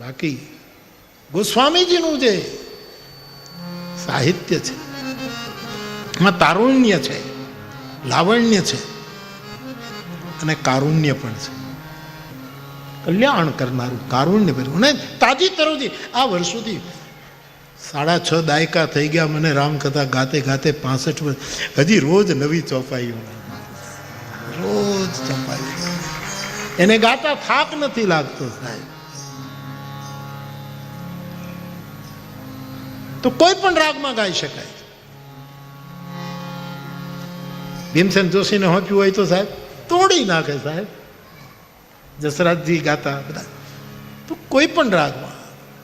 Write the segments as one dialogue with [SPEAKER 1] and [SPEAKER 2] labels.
[SPEAKER 1] બાકી ગોસ્વામીજીનું જે સાહિત્ય છે, એમાં તારુણ્ય છે, લાવણ્ય છે અને કારુણ્ય પણ છે. કલ્યાણ કરનારું કારુણ્ય ભર્યું. અને તાજી તરોજી, આ વર્ષોથી સાડા છ દાયકા થઈ ગયા મને રામકથા ગાતે ગાતે પાસઠ વર્ષ. હજી રોજ નવી ચોપાઈઓ રોજ ચોપાઈ એને ગાતા થાક નથી લાગતો સાહેબ. તો કોઈ પણ રાગમાં ગાઈ શકાય. ભીમસેન જોશીને હોપ્યું હોય તો સાહેબ, તોડી નાખે સાહેબ. જસરાજજી ગાતા બધા. તો કોઈ પણ રાગમાં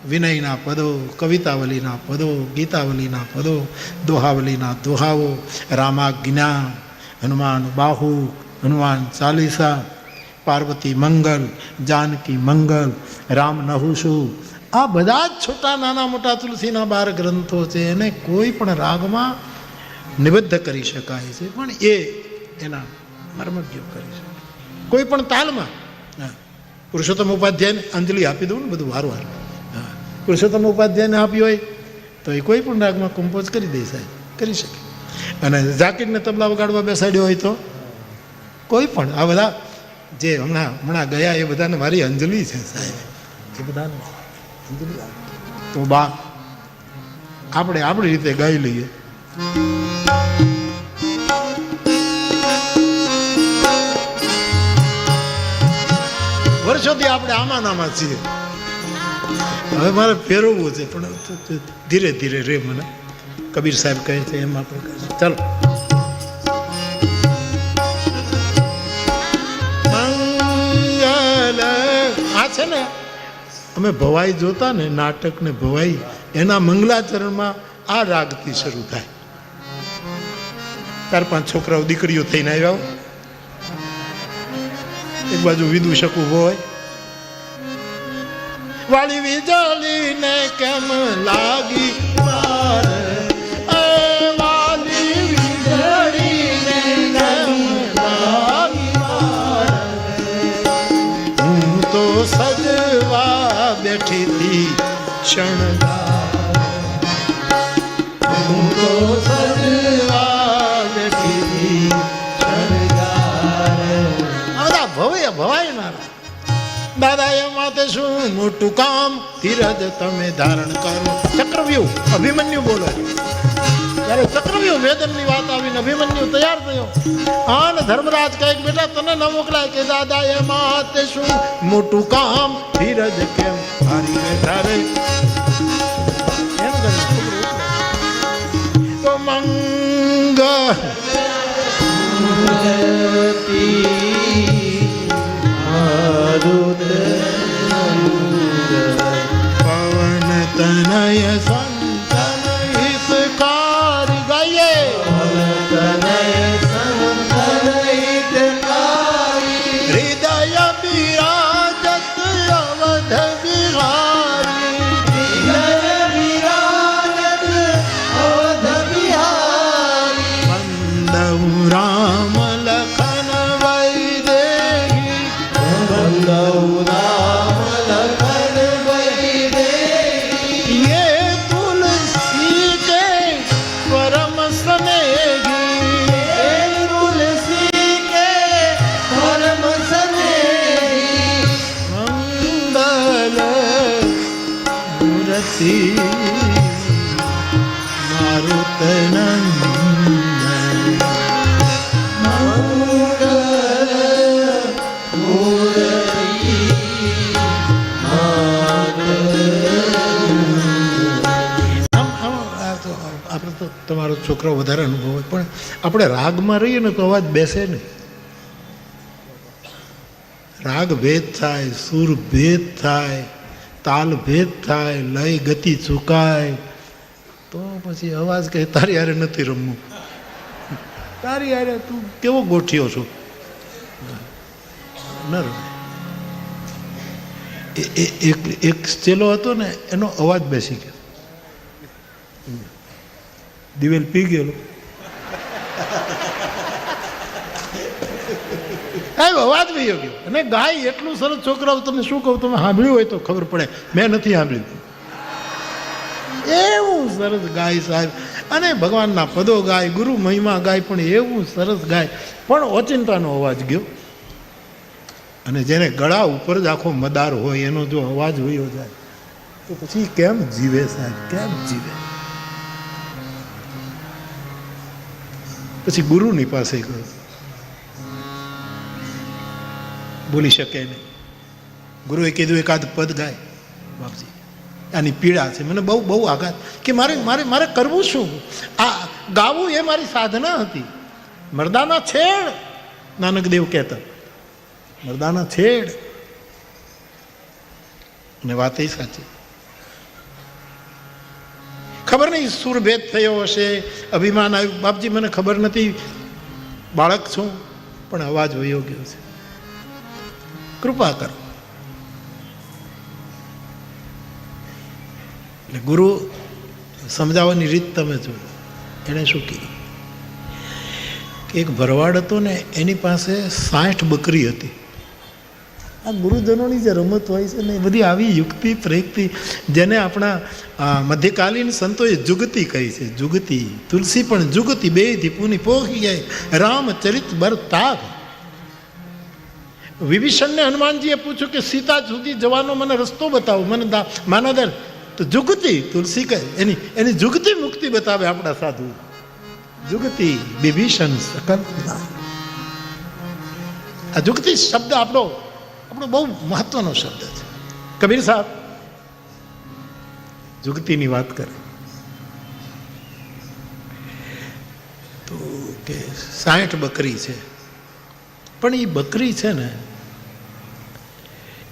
[SPEAKER 1] વિનયના પદો, કવિતાવલીના પદો, ગીતાવલીના પદો, દોહાવલીના દોહાવો રામાજ્ઞા, હનુમાન બાહુ, હનુમાન ચાલીસા, પાર્વતી મંગલ, જાનકી મંગલ, રામ નહુસુ આ બધા જ છોટા નાના મોટા તુલસીના બાર ગ્રંથો છે, એને કોઈ પણ રાગમાં નિબદ્ધ કરી શકાય છે, પણ એ એના મર્મજ્ઞો કરી શકાય કોઈ પણ તાલમાં, હા, પુરુષોત્તમ ઉપાધ્યાયને અંજલિ આપી દઉં ને બધું વારું હારું હા, પુરુષોત્તમ ઉપાધ્યાયને આપી હોય, તો એ કોઈ પણ રાગમાં કમ્પોઝ કરી દે સાહેબ, કરી શકે. અને ઝાકીરને તબલા વગાડવા બેસાડ્યો હોય તો કોઈ પણ, આ બધા જે હમણાં હમણાં ગયા એ બધાને મારી અંજલિ છે સાહેબ. એ બધાને. તો બા, આપણે આપણી રીતે ગાઈ લઈએ. વર્ષોથી આપણે આમાં નામાં છીએ. હવે મારે ફેરવવું છે, પણ ધીરે ધીરે રે મને. કબીર સાહેબ કહે છે, એમ આપણે કહીશું ચાલો. મંગલ આ છે ને? અમે ભવાઈ જોતા ને નાટક ને ભવાઈ, એના મંગલાચરણમાં આ રાગથી શરૂ થાય. ચાર પાંચ છોકરાઓ દીકરીઓ થઈને આવ્યા. એક બાજુ વિદૂષક ઊભો હોય. વાળી વીજળીને કેમ લાગી? માર માતે શું મોટું કામ? ધીરજ તમે ધારણ કરો. ચક્રવ્યૂહ, અભિમન્યુ બોલો. ત્યારે ચક્રવ્યૂહ વેદનની વાત આવીને અભિમન્યુ તૈયાર થયો, આન ધર્મરાજ કહે બેટા, તને ન મોકલાય કે દાદા એ માતે શું મોટું કામ? ધીરજ કેમ? હારી બેઠા તો મંગ તમારો છોકરો વધારે અનુભવ હોય. પણ આપણે રાગમાં રહીએ ને તો અવાજ બેસે નહીં. રાગ ભેદ થાય, સુર ભેદ થાય, તાલ ભેદ થાય, લય ગતિ ચૂકાય. તો પછી અવાજ કહે, તારી હારે નથી રમવું. તારી હારે તું કેવો ગોઠ્યો છો? ન રમે. એક એક ચેલો હતો ને, એનો અવાજ બેસી ગયો. દિવેલ પી ગયેલો સાહેબ અવાજ વહી ગયો અને ગાય એટલું સરસ છોકરાઓ તમે શું કહું તમે સાંભળ્યું હોય તો ખબર પડે મેં નથી સાંભળ્યું એવું સરસ ગાય સાહેબ અને ભગવાનના પદો ગાય ગુરુ મહિમા ગાય પણ એવું સરસ ગાય પણ ઓચિંતાનો અવાજ ગયો અને જેને ગળા ઉપર જ આખો મદાર હોય એનો જો અવાજ હોયો જાય તો પછી કેમ જીવે સાહેબ કેમ જીવે પછી ગુરુની પાસે ગયો. બોલી શકે નહીં. ગુરુએ કીધું, એકાદ પદ ગાય. બાપજી, આની પીડા છે. મને બહુ બહુ આઘાત. કે મારે મારે મારે કરવું શું? આ ગાવું એ મારી સાધના હતી. મરદાના છેડ નાનક દેવ કહેતા. મરદાના છેડ. અને વાત એ સાચી. નહીં સુરભેદ થયો હશે. અભિમાન આવ્યું. બાપજી, મને ખબર નથી. બાળક છું, પણ અવાજ વયો ગયો છે. કૃપા કરો. એટલે ગુરુ સમજાવવાની રીત તમે જુઓ. એણે શું કીધું? એક ભરવાડ હતો ને, એની પાસે સાઠ બકરી હતી. આ ગુરુજનોની જે રમત હોય છે ને એ બધી આવી યુક્તિ પ્રયુક્તિ જેને આપણા મધ્યકાલીન સંતોએ જુગતી કહી છે. જુગતી, તુલસી પણ જુગતી બે દીપુની પોખી જાય. રામચરિત બર તાગ. વિભીષણને હનુમાનજીએ પૂછ્યું કે, સીતા સુધી જવાનો મને રસ્તો બતાવો. મને માનોદર, તો જુગતી તુલસી કહે. એની એની જુગતી મુક્તિ બતાવે આપણા સાધુ. જુગતી વિભીષણ સકલ. આ જુગતી શબ્દ આપણો આપણો બહુ મહત્વનો શબ્દ છે. કબીર સાહેબ. જુગતીની વાત કરે. તો કે સાઠ બકરી છે. પણ એ બકરી છે ને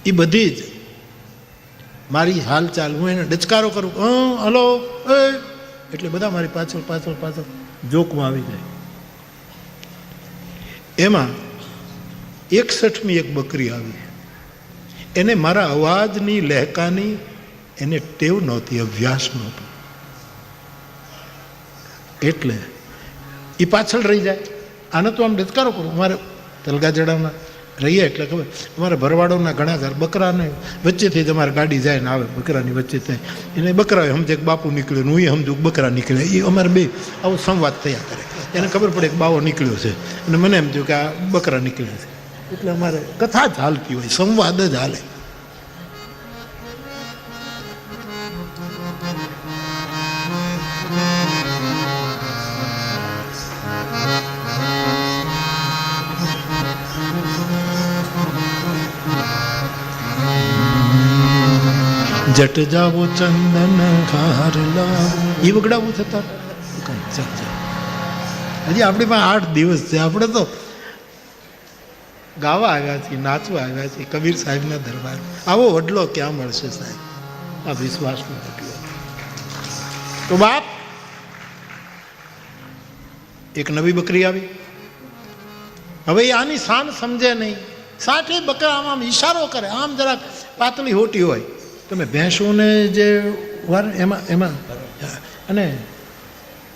[SPEAKER 1] એ બધી જ મારી હાલચાલ હું એને ડચકારો કરું. અ હલો એ એટલે બધા મારી પાછળ પાછળ પાછળ જોકમાં આવી જાય. એમાં એકસઠમી એક બકરી આવી. એને મારા અવાજની લહેકાની એને ટેવ નહોતી, અભ્યાસ નહોતો. એટલે એ પાછળ રહી જાય. આને તો આમ ડચકારો કરું. અમારે તલગા જડામાં રહીએ એટલે ખબર. અમારે ભરવાડોના ઘણા ઘર બકરાને વચ્ચેથી જ અમારે ગાડી જાય ને આવે, બકરાની વચ્ચે થાય. એને બકરા સમજે કે બાપુ નીકળ્યો હું એ સમજુ બકરા નીકળે એ અમારે બે આવો સંવાદ થયા કરે. એને ખબર પડે કે બાવો નીકળ્યો છે. અને મને એમ થયું કે આ બકરા નીકળ્યા છે. એટલે અમારે કથા જ હાલતી હોય, સંવાદ જ હાલે. જટ જાવો ચંદન ખાર લાવો. એ વગડાવું થતા? હજી આપણી પાસે આઠ દિવસ છે, આપણે તો ગાવા આવ્યા છીએ, નાચવા આવ્યા છીએ, કબીર સાહેબના દરબાર. આવો વડલો ક્યાં મળશે સાહેબ? આ વિશ્વાસનો વડલો. તો બાપ, એક નવી બકરી આવી. હવે આની શાન સમજે નહીં. સાઠે બકરા આમ આમ ઈશારો કરે. આમ જરાક પાતળી હોટી હોય. તમે ભેંસોને જે વાર એમાં એમાં. અને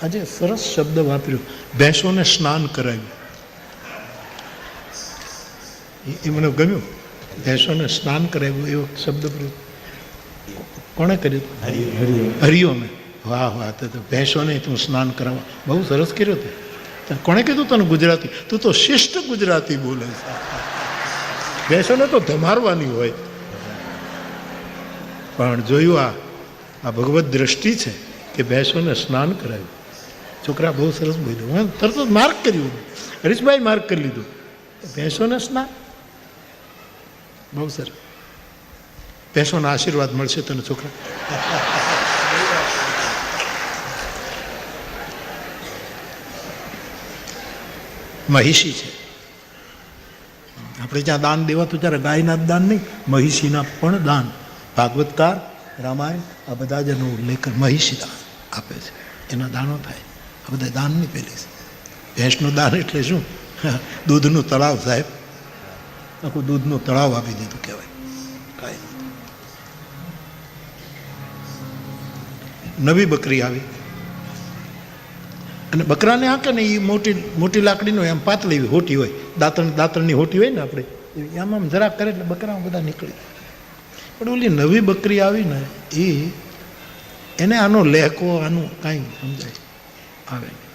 [SPEAKER 1] આજે સરસ શબ્દ વાપર્યો. ભેંસોને સ્નાન કરાવ્યું. એ- મને ગમ્યું. ભેંસોને સ્નાન કરાવ્યું, એવો શબ્દ પ્રયોગ કોણે કર્યું? હરિઓમે વાહ વાહ, તો ભેંસોને તું સ્નાન કરાવવા. બહુ સરસ કર્યો તે. કોણે કીધું તને ગુજરાતી? તું તો શિષ્ટ ગુજરાતી બોલે છે. ભેંસોને તો ધમારવાની હોય. પણ જોયું આ આ ભગવત દ્રષ્ટિ છે કે ભેંસોને સ્નાન કરાવ્યું. છોકરા બહુ સરસ બોલ્યો. તરત જ માર્ક કર્યું. હરીશભાઈ માર્ક કરી લીધું. ભેંસોને સ્નાન બહુ સર. ભેંસોના આશીર્વાદ મળશે તને, છોકરા. મહિષી છે. આપણે જ્યાં દાન દેવાતું ત્યારે ગાયના જ દાન નહીં, મહિષીના પણ દાન. ભાગવતકાર, રામાયણ, આ બધા જ એનું ઉલ્લેખ મહિષી દાન આપે છે. એના દાનો થાય. આ બધા દાનની પેલી છે. ભેંસનું દાન એટલે શું? દૂધનું તળાવ સાહેબ. આખું દૂધનું તળાવ આપી દીધું કહેવાય. કાંઈ નવી બકરી આવી. અને બકરાને હાંકે ને એ મોટી મોટી લાકડીનો એમ પાતળી હોટી હોય. દાંતણ, દાંતણની હોટી હોય ને આપણે આમ આમ જરાક કરે એટલે બકરામાં બધા નીકળી પણ ઓલી નવી બકરી આવી ને એ એને આનો લહેકો, આનું કાંઈ સમજાય આવે નહીં.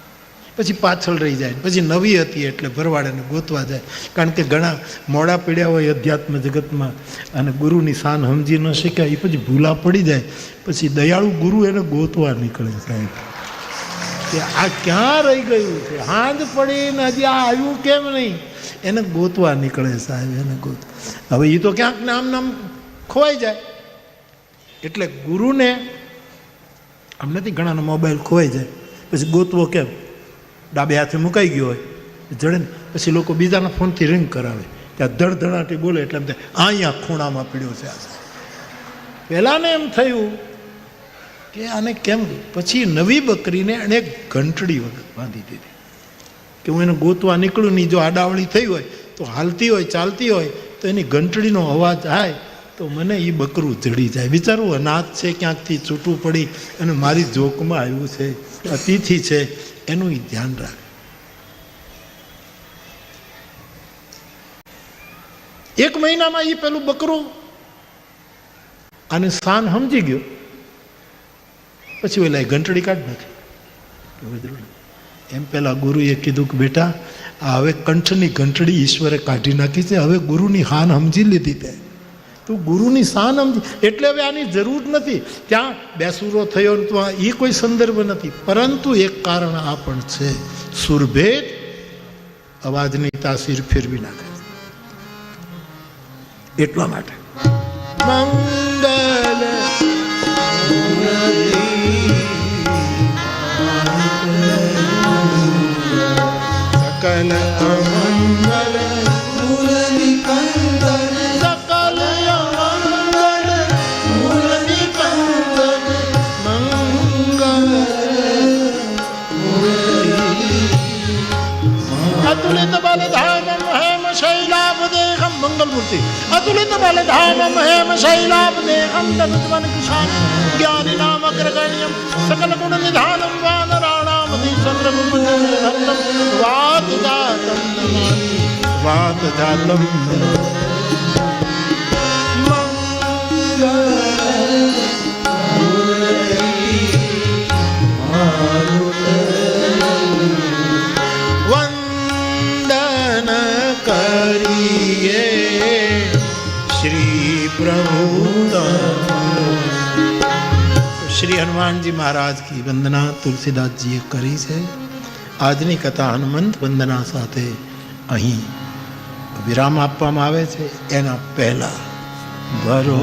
[SPEAKER 1] પછી પાછળ રહી જાય, પછી નવી હતી એટલે ભરવાડેને ગોતવા જાય. કારણ કે ઘણા મોડા પીડ્યા હોય અધ્યાત્મ જગતમાં અને ગુરુની શાન સમજી ન શક્યા એ પછી ભૂલા પડી જાય. પછી દયાળુ ગુરુ એને ગોતવા નીકળે સાહેબ. કે આ ક્યાં રહી ગયું છે? હાંજ પડીને હજી આ આવ્યું કેમ નહીં? એને ગોતવા નીકળે સાહેબ, એને ગોત. હવે એ તો ક્યાંક નામ નામ ખોવાઈ જાય. એટલે ગુરુને, આમ નથી ઘણાનો મોબાઈલ ખોવાઈ જાય. પછી ગોતવો કેમ? ડાબે હાથે મુકાઈ ગયો હોય. જડે ને પછી લોકો બીજાના ફોનથી રિંગ કરાવે. ત્યાં ધડધડાટી બોલે એટલે એમ થાય, અહીંયા ખૂણામાં પીડ્યો છે આ પહેલાંને એમ થયું કે આને કેમ પછી નવી બકરીને એણે ઘંટડી વગર બાંધી દીધી. કે હું એને ગોતવા નીકળું નહીં, જો આડાવળી થઈ હોય, તો હાલતી હોય, ચાલતી હોય, તો એની ઘંટડીનો અવાજ થાય તો મને એ બકરું જડી જાય. વિચારું, અનાથ છે ક્યાંકથી, છૂટું પડી અને મારી જોકમાં આવ્યું છે, અતિથિ છે, એનું એ ધ્યાન રાખે. એક મહિનામાં એ પેલું બકરું આને સ્થાન સમજી ગયો. પછી ઓલા ઘંટડી કાઢી નાખી. એમ પેલા ગુરુએ કીધું કે બેટા, આ હવે કંઠની ઘંટડી ઈશ્વરે કાઢી નાખી છે, હવે ગુરુની હાન સમજી લીધી તે. તું ગુરુની શાન સમજી. એટલે હવે આની જરૂર નથી. ત્યાં બેસુરો થયો ને તો આ એ કોઈ સંદર્ભ નથી. પરંતુ એક કારણ આ પણ છે. સુરભેદ અવાજની તાસીર ફેરવી નાખે. એટલા માટે. અતુલિત બલધામમ હેમ શૈલાભદેહમ તદુજ્વન કિશાન જ્ઞાનિનામ અગ્રગણ્યમ સકલ ગુણ નિધાનમ વાનરાણામધિ ચંદ્રગુપ્તમ વાત જાતમ નમામિ વાત જાતમ વંદન પ્રભુ શ્રી હનુમાનજી મહારાજ કી વંદના તુલસીદાસજીએ કરી છે. આજની કથા હનુમંત વંદના સાથે અહીં વિરામ આપવામાં આવે છે. એના પહેલા ભરો.